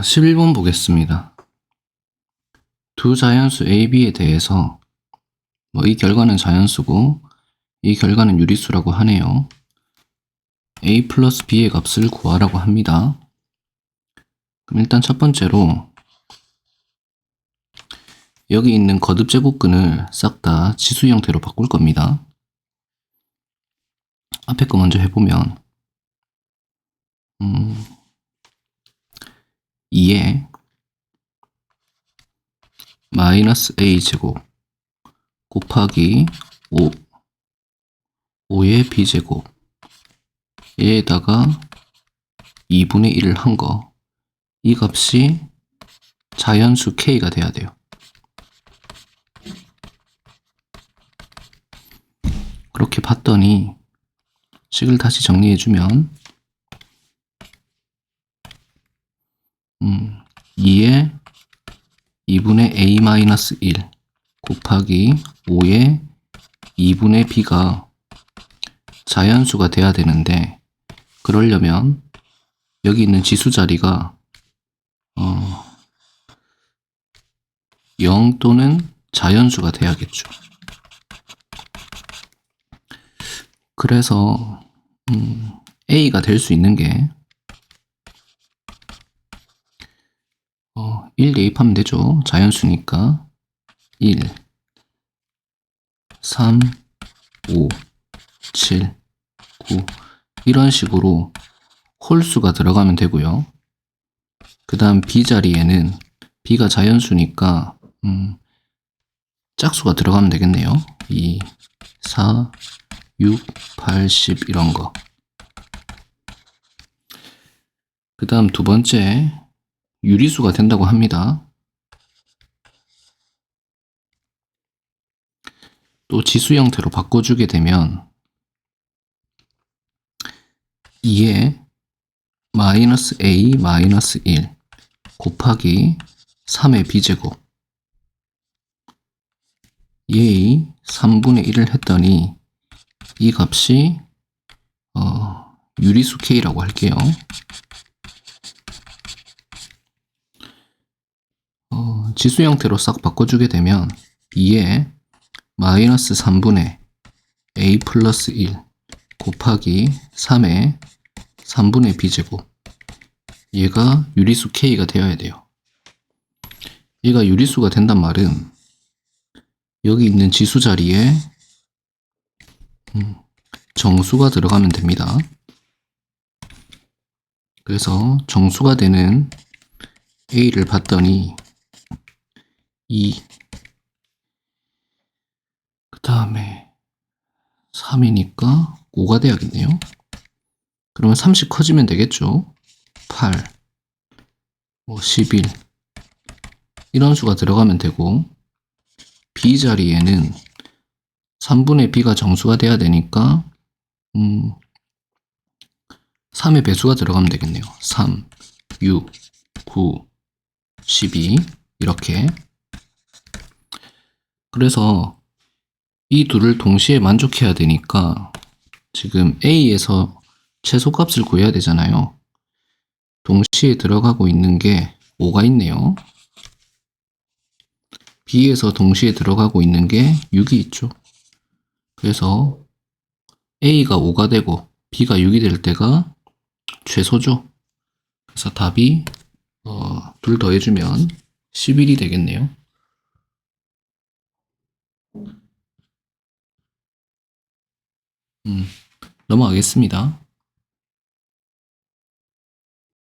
자, 11번 보겠습니다. 두 자연수 A, B에 대해서 뭐 이 결과는 자연수고 이 결과는 유리수라고 하네요. A 플러스 B의 값을 구하라고 합니다. 그럼 일단 첫 번째로 여기 있는 거듭 제곱근을 싹 다 지수 형태로 바꿀 겁니다. 앞에 거 먼저 해보면 음, 2에 마이너스 a 제곱 곱하기 5 5의 b 제곱 얘에다가 2분의 1을 한 거 이 값이 자연수 k가 돼야 돼요. 그렇게 봤더니 식을 다시 정리해주면 음, 2의 2분의 a-1 곱하기 5의 2분의 b가 자연수가 돼야 되는데 그러려면 여기 있는 지수 자리가 어, 0 또는 자연수가 돼야겠죠. 그래서 음, a가 될 수 있는 게 어, 1 대입하면 되죠. 자연수니까 1, 3, 5, 7, 9 이런 식으로 홀수가 들어가면 되고요. 그 다음 b 자리에는 b가 자연수니까 음, 짝수가 들어가면 되겠네요. 2, 4, 6, 8, 10 이런 거. 그 다음 두 번째 유리수가 된다고 합니다. 또 지수 형태로 바꿔주게 되면 2에 마이너스 a 마이너스 1 곱하기 3의 b제곱 얘의 3분의 1을 했더니 이 값이 어, 유리수 k라고 할게요. 어, 지수 형태로 싹 바꿔주게 되면 2에 마이너스 3분의 a 플러스 1 곱하기 3의 3분의 b제곱 얘가 유리수 k가 되어야 돼요. 얘가 유리수가 된단 말은 여기 있는 지수 자리에 음, 정수가 들어가면 됩니다. 그래서 정수가 되는 a를 봤더니 2, 그 다음에 3이니까 5가 돼야겠네요. 그러면 30 커지면 되겠죠. 8, 뭐 11, 이런 수가 들어가면 되고, b 자리에는 3분의 b가 정수가 돼야 되니까, 음, 3의 배수가 들어가면 되겠네요. 3, 6, 9, 12, 이렇게. 그래서 이 둘을 동시에 만족해야 되니까 지금 A에서 최소값을 구해야 되잖아요. 동시에 들어가고 있는 게 5가 있네요. B에서 동시에 들어가고 있는 게 6이 있죠. 그래서 A가 5가 되고 B가 6이 될 때가 최소죠. 그래서 답이 어, 둘 더해주면 11이 되겠네요. 음, 넘어가겠습니다.